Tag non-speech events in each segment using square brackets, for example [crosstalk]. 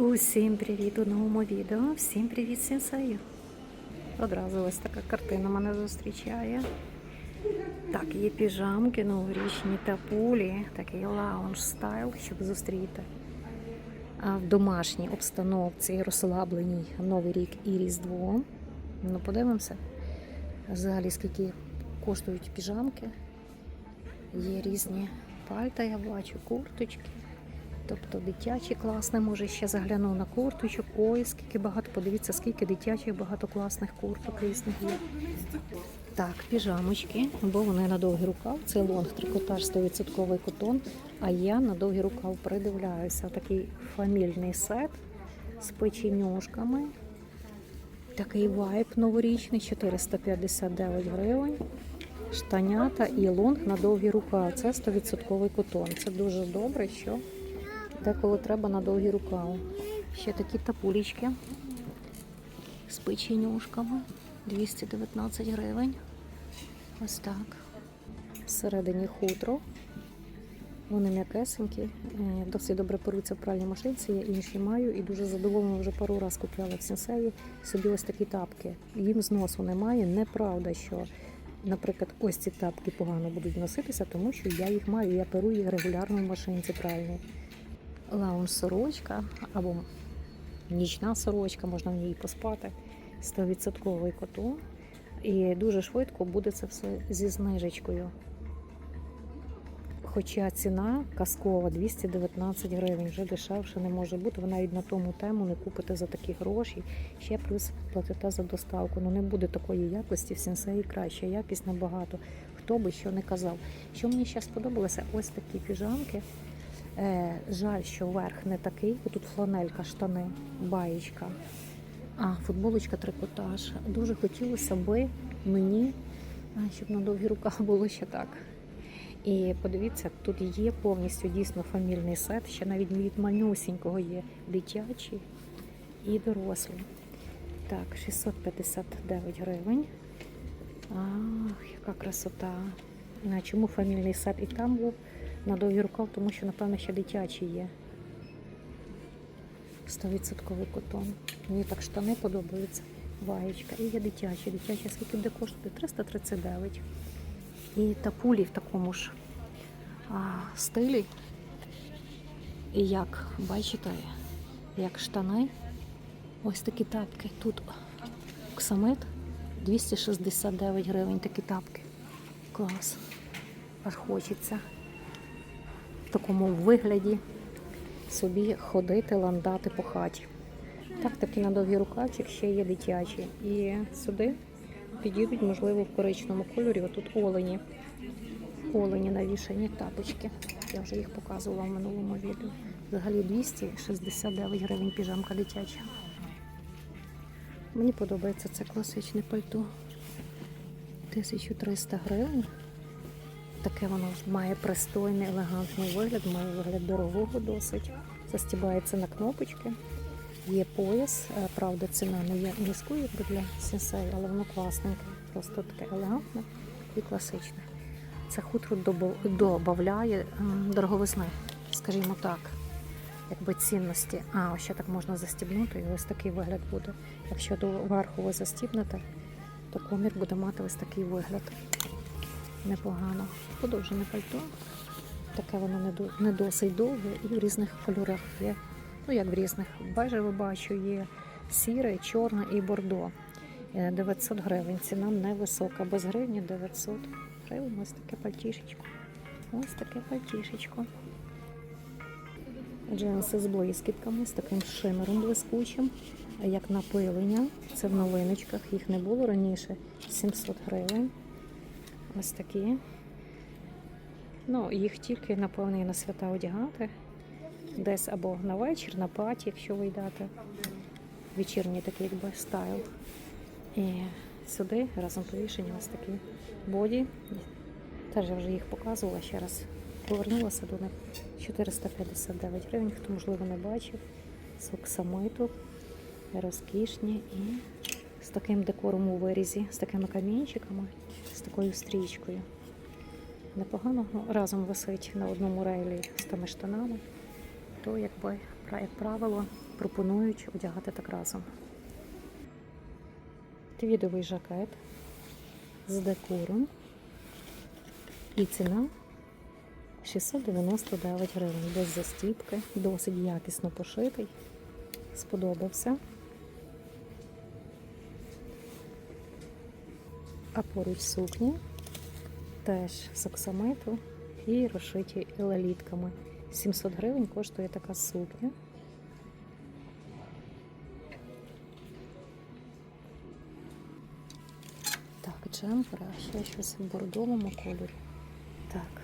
Усім привіт у новому відео. Всім привіт сенсею. Одразу ось така картина мене зустрічає. Так, є піжамки, новорічні та пулі, такий лаунж стайл, щоб зустріти. В домашній обстановці розслабленій Новий рік і Різдво. Ну, подивимося. Взагалі, скільки коштують піжамки. Є різні пальта, я бачу, курточки. Тобто дитячі класне, може ще заглянув на курточок. Ой, скільки багато, подивіться, скільки дитячих багато класних курток різних є. Так, піжамочки, бо вони на довгий рукав. Це лонг трикотаж 100% котон. А я на довгий рукав придивляюся. Такий фамільний сет з печенюшками. Такий вайб новорічний, 459 гривень. Штанята і лонг на довгий рукав. Це 100% котон. Це дуже добре, що деколи треба на довгий рукав. Ще такі тапулечки з печенюшками. 219 гривень. Ось так. Всередині хутро. Вони м'якесенькі, е, досить добре перуться в пральній машинці, я інші маю і дуже задоволена вже пару раз купляла в сенсеї собі ось такі тапки. Їм зносу немає. Неправда, що, наприклад, ось ці тапки погано будуть носитися, тому що я їх маю, я перу їх регулярно в машинці пральній. Лаунж сорочка або нічна сорочка, можна в ній поспати. 100% котон. І дуже швидко буде це все зі знижечкою. Хоча ціна казкова 219 гривень, вже дешевше не може бути. Ви навіть на тому тему не купите за такі гроші. Ще плюс платите за доставку. Ну не буде такої якості в сенсеї краще. Якість набагато. Хто би що не казав. Що мені ще сподобалося, ось такі піжамки. Е, жаль, що верх не такий. Тут фланелька, штани, баєчка. А, футболочка трикотаж. Дуже хотілося би мені, щоб на довгі руках [laughs] було ще так. І подивіться, тут є повністю дійсно фамільний сет, ще навіть від манюсінького є дитячий і дорослий. Так, 659 гривень. Ах, яка красота. А чому фамільний сет і там був на довгі рукав, тому що, напевно, ще дитячий є. 100% котон. Мені так штани подобаються. Ваєчка. І є дитячі. Дитячі скільки буде коштувати? 339. І тапулі в такому ж а, стилі. І як, бачите, як штани. Ось такі тапки. Тут оксамит 269 гривень такі тапки. Клас. Аж хочеться в такому вигляді собі ходити, ландати по хаті. Так, таки на довгий рукавчик ще є дитячі. І сюди підійдуть, можливо, в коричному кольорі. Отут олені. Олені навішані тапочки. Я вже їх показувала в минулому відео. Взагалі 269 гривень піжамка дитяча. Мені подобається це класичне пальто. 1300 гривень. Таке воно має пристойний, елегантний вигляд, має вигляд дорогого досить. Застібається на кнопочки. Є пояс, е, правда, ціна не є низькою для сенсей, але воно класненьке. Просто таке елегантне і класичне. Це хутро додає м, дороговизни, скажімо так, якби цінності. А, ще так можна застібнути, і ось такий вигляд буде. Якщо до верху ви застібнете, то комір буде мати ось такий вигляд. Непогано. Подовжене пальто. Таке воно не, до- не досить довге і в різних кольорах є. Ну, як в різних. Бежеве бачу, є сіре, чорне і бордо. Е, 900 гривень. Ціна невисока. Без гривні 900 гривень. Ось таке пальтішечко. Ось таке пальтішечко. Джинси з блискітками, з таким шимером блискучим, як напилення. Це в новиночках, їх не було раніше. 700 гривень. Ось такі. Ну, їх тільки, напевно, на свята одягати. Десь або на вечір, на паті, якщо ви йдете. Вечірній такий якби стайл. І сюди разом повішені ось такі боді. Теж я вже їх показувала ще раз. Повернулася до них 459 гривень, хто можливо не бачив. З оксамиту, розкішні і з таким декором у вирізі, з такими камінчиками, з такою стрічкою. Непогано ну, разом висить на одному рейлі з тими штанами, то якби як правило, пропонують одягати так разом. Твідовий жакет з декором. І ціна 699 гривень без застіпки, досить якісно пошитий. Сподобався. А поруч сукні теж з оксамиту і розшиті елалітками. 700 гривень коштує така сукня. Так, джемпер, а ще щось в бордовому кольорі. Так.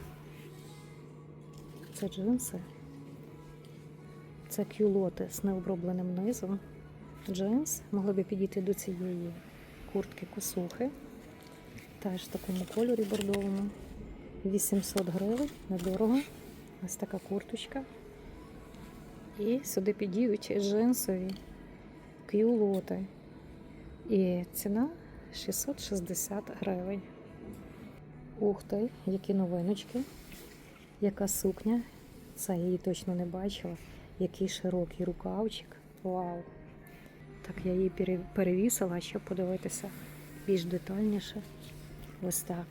Це джинси. Це кюлоти з необробленим низом. Джинс могли би підійти до цієї куртки косухи. Теж в такому кольорі бордовому. 800 гривень, недорого. Ось така курточка. І сюди підійдуть джинсові кюлоти. І ціна 660 гривень. Ух ти, які новиночки. Яка сукня. Це я її точно не бачила. Який широкий рукавчик. Вау! Так, я її перевісила, щоб подивитися більш детальніше. Ось так.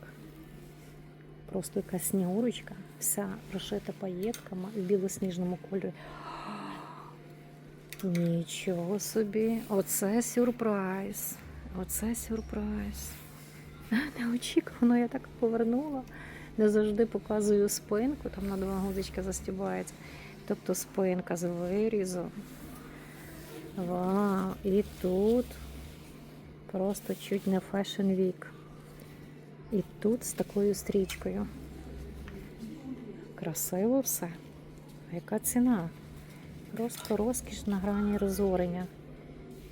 Просто якась снігурочка, вся розшита паєтками в білосніжному кольорі. Нічого собі, оце сюрприз. Оце сюрприз. [laughs] Неочікувано я так повернула. Не завжди показую спинку, там на два гудзичка застібається. Тобто спинка з вирізом. Вау! І тут просто чуть не Fashion Week. І тут з такою стрічкою. Красиво все. А яка ціна? Просто розкіш на грані розорення.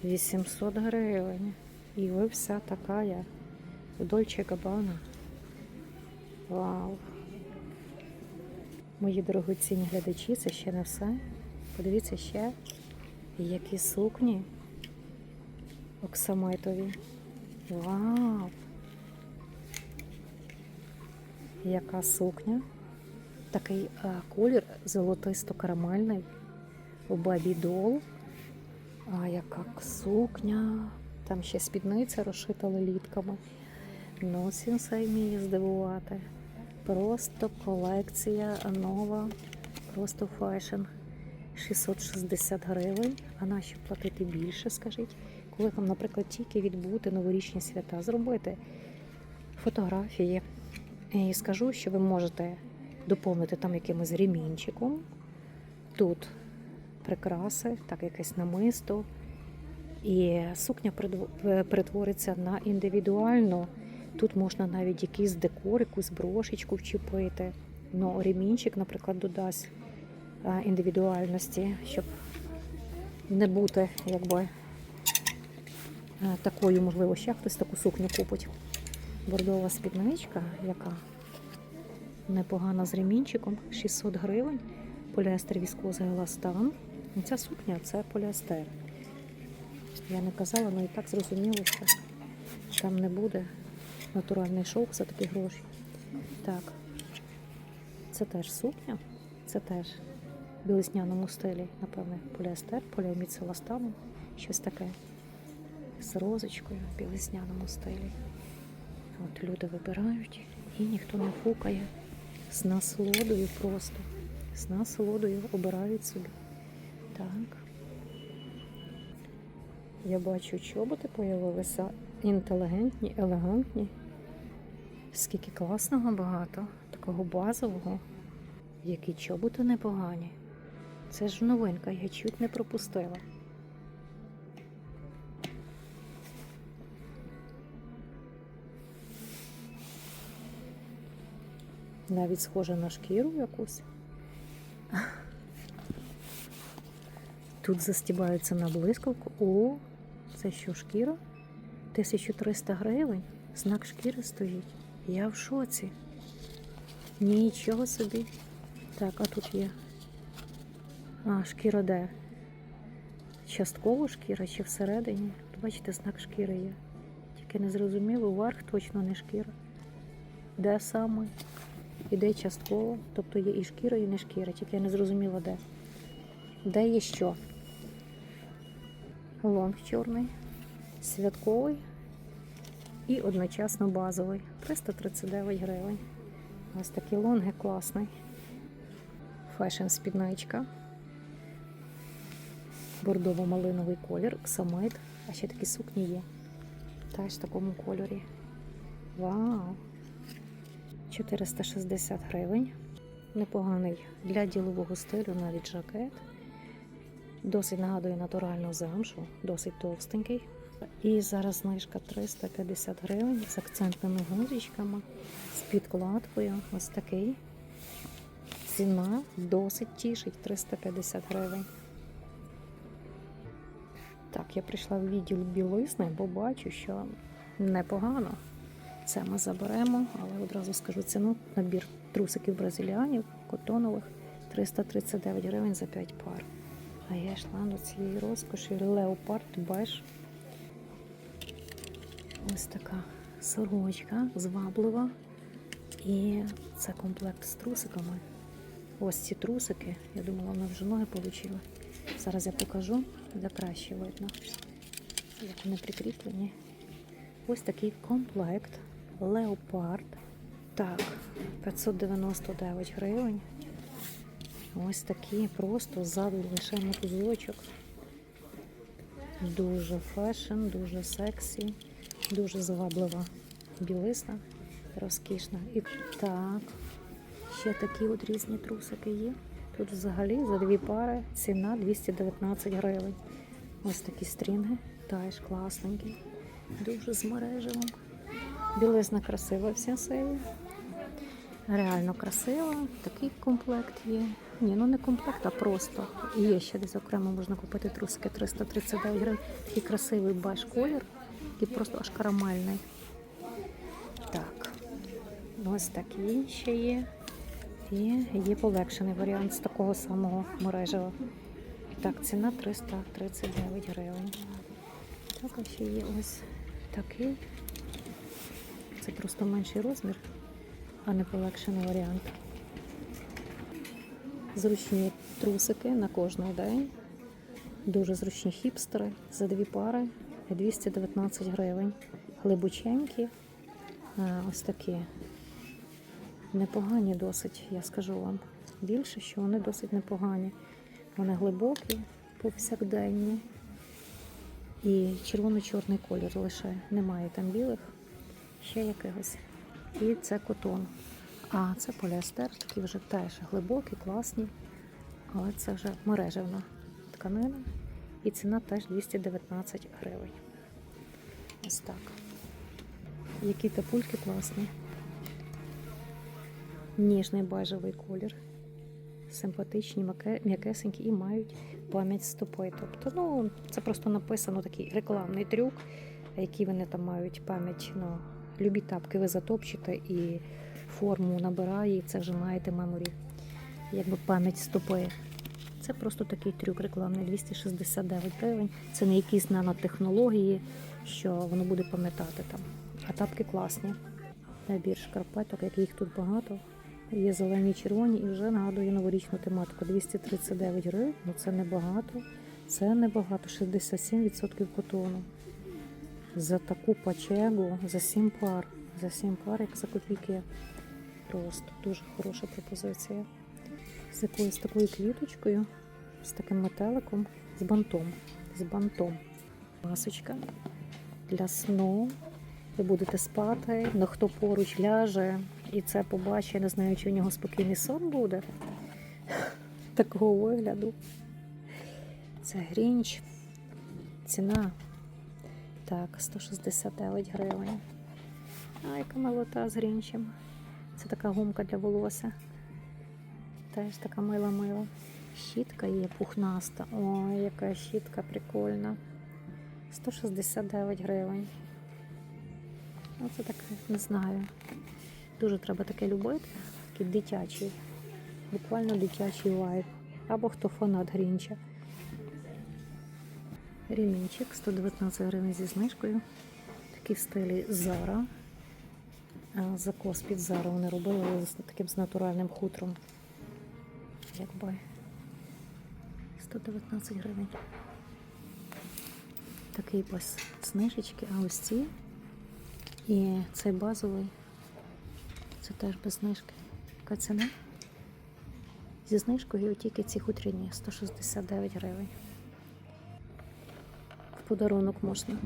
800 гривень. І ви вся така я. Дольче Габана. Вау. Мої дорогоцінні глядачі, це ще не все. Подивіться ще, які сукні оксамитові. Вау! Яка сукня? Такий а, колір золотисто-карамельний у бабі дол. А яка сукня? Там ще спідниця розшита лелітками. Ну, сенсей вміє здивувати. Просто колекція нова, просто фешн. 660 гривень. А нащо платити більше, скажіть? Коли вам, наприклад, тільки відбути новорічні свята, зробити фотографії. І скажу, що ви можете доповнити там якимось ремінчиком. Тут прикраси, так якесь намисто. І сукня перетвориться на індивідуальну. Тут можна навіть якийсь декор, якусь брошечку вчепити. Ну, ремінчик, наприклад, додасть індивідуальності, щоб не бути якби такою, можливо, ще хтось таку сукню купить. Бордова спідничка, яка непогана з ремінчиком, 600 гривень. Поліестер віскоза еластан. Ну, Ця сукня це поліестер. Я не казала, але і так зрозуміло, що там не буде натуральний шовк за такі гроші. Так, це теж сукня, це теж в білесняному стилі, напевне, поліестер, поліамід щось таке. З розочкою в білесняному стилі. От люди вибирають і ніхто не фукає. З насолодою просто. З насолодою обирають собі. Так. Я бачу, чоботи появилися інтелігентні, елегантні. Скільки класного багато, такого базового. Які чоботи непогані. Це ж новинка, я чуть не пропустила. Навіть схоже на шкіру якусь. Тут застібаються на блискавку. О, це що, шкіра? 1300 гривень. Знак шкіри стоїть. Я в шоці. Нічого собі. Так, а тут є. А, шкіра де? Частково шкіра чи всередині? Тут, бачите, знак шкіри є. Тільки не зрозуміло, верх точно не шкіра. Де саме? Іде частково, тобто є і шкіра, і не шкіра, тільки я не зрозуміла де. де є що? Лонг чорний, святковий і одночасно базовий. 339 гривень. Ось такий лонги класний. Фешн спідничка. Бордово-малиновий колір, самит. А ще такі сукні є. Теж в такому кольорі. Вау! 460 гривень. Непоганий для ділового стилю, навіть жакет. Досить нагадує натуральну замшу, досить товстенький. І зараз знижка 350 гривень з акцентними гузичками, з підкладкою. Ось такий. Ціна досить тішить 350 гривень. Так, я прийшла в відділ білизни, бо бачу, що непогано. Це ми заберемо, але одразу скажу ціну. Набір трусиків бразиліанів, котонових 339 гривень за 5 пар. А я йшла до цієї розкоші леопард беж. Ось така сорочка зваблива. І це комплект з трусиками. Ось ці трусики. Я думала, вони вже ноги отримали. Зараз я покажу, де краще видно, як вони прикріплені. Ось такий комплект Леопард. Так, 599 гривень. Ось такі просто ззаду лише мотузочок. Дуже фешн, дуже сексі, дуже зваблива білизна, розкішна. І так, ще такі от різні трусики є. Тут взагалі за дві пари ціна 219 гривень. Ось такі стрінги, теж класненькі, дуже з мережевим. Білизна красива вся серія. Реально красива. Такий комплект є. Ні, ну не комплект, а просто. Є ще десь окремо можна купити трусики 339 гривень. Такий красивий баш колір, який просто аж карамельний. Так, ось такі ще є. І є полегшений варіант з такого самого мережева. Так, ціна 339 гривень. Так, а ще є ось такий. Це просто менший розмір, а не полегшений варіант. Зручні трусики на кожний день. Дуже зручні хіпстери за дві пари 219 гривень. Глибоченькі. Ось такі. Непогані досить, я скажу вам. Більше, що вони досить непогані. Вони глибокі, повсякденні. І червоно-чорний колір лише. Немає там білих, ще якихось. І це котон. А це поліестер, такі вже теж глибокі, класні. Але це вже мережевна тканина. І ціна теж 219 гривень. Ось так. Які тапульки класні. Ніжний бежевий колір. Симпатичні, м'якесенькі і мають пам'ять стопи. Тобто, ну, це просто написано такий рекламний трюк, які вони там мають пам'ять. Ну, любі тапки ви затопчете і форму набирає, і це вже маєте меморі. Якби пам'ять стопи. Це просто такий трюк рекламний 269 гривень. Це не якісь нанотехнології, що воно буде пам'ятати там. А тапки класні. Набір шкарпеток, яких тут багато. Є зелені червоні і вже нагадує новорічну тематику. 239 гривень, ну це небагато. Це небагато, 67% котону. За таку пачегу, за 7 пар. За 7 пар, як за копійки. Просто дуже хороша пропозиція. З якоюсь такою квіточкою, з таким метеликом, з бантом. З бантом. Масочка для сну. Ви будете спати, но хто поруч ляже і це побачить, не знаю, чи у нього спокійний сон буде. Такого вигляду. Це грінч. Ціна. Так, 169 гривень. А, яка милота з грінчем. Це така гумка для волосся. Теж така мила-мила. Щітка є пухнаста. Ой, яка щітка прикольна. 169 гривень. Оце таке, не знаю. Дуже треба таке любити. Такий дитячий. Буквально дитячий вайб. Або хто фанат Грінча. Ремінчик 119 гривень зі знижкою. Такий в стилі Зара. Закос під Зару вони робили з таким з натуральним хутром. Якби 119 гривень. Такий ось знижечки, а ось ці. І цей базовий. Це теж без знижки. Яка ціна? Зі знижкою тільки ці хутряні 169 гривень. Подарунок можна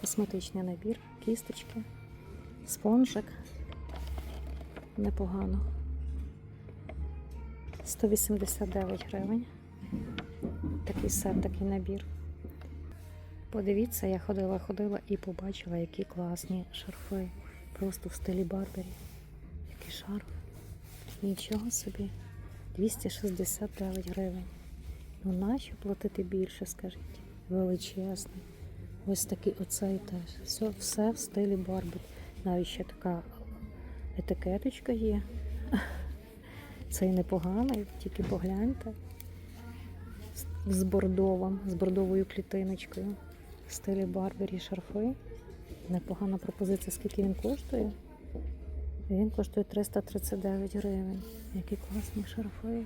косметичний набір, кісточки, спонжик. Непогано. 189 гривень. Такий сет, такий набір. Подивіться, я ходила, ходила і побачила, які класні шарфи. Просто в стилі Барбері. Який шарф. Нічого собі. 269 гривень. Ну нащо платити більше, скажіть? Величезний. Ось такий оцей теж. Все, все в стилі Барбері. Навіть ще така етикеточка є. [laughs] Цей непоганий, тільки погляньте. З бордовим, з бордовою клітиночкою. В стилі Барбері шарфи. Непогана пропозиція. Скільки він коштує? Він коштує 339 гривень. Які класні шарфи.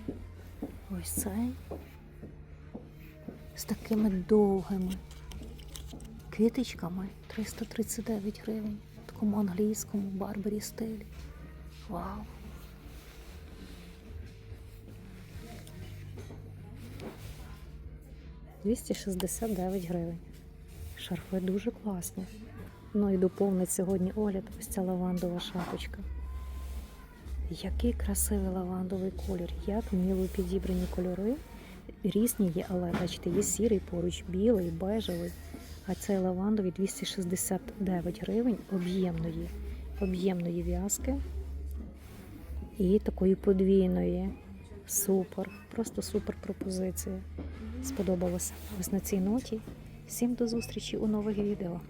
Ось цей. З такими довгими китичками 339 гривень. В такому англійському барбері стилі. Вау! «269 гривень. Шарфи дуже класні. Ну і доповнить сьогодні огляд ось ця лавандова шапочка. Який красивий лавандовий колір, як мило підібрані кольори. Різні є, але бачите, є сірий поруч, білий, бежевий. А цей лавандовий 269 гривень об'ємної, об'ємної в'язки і такої подвійної. Супер, просто супер пропозиція. Сподобалося ось на цій ноті. Всім до зустрічі у нових відео.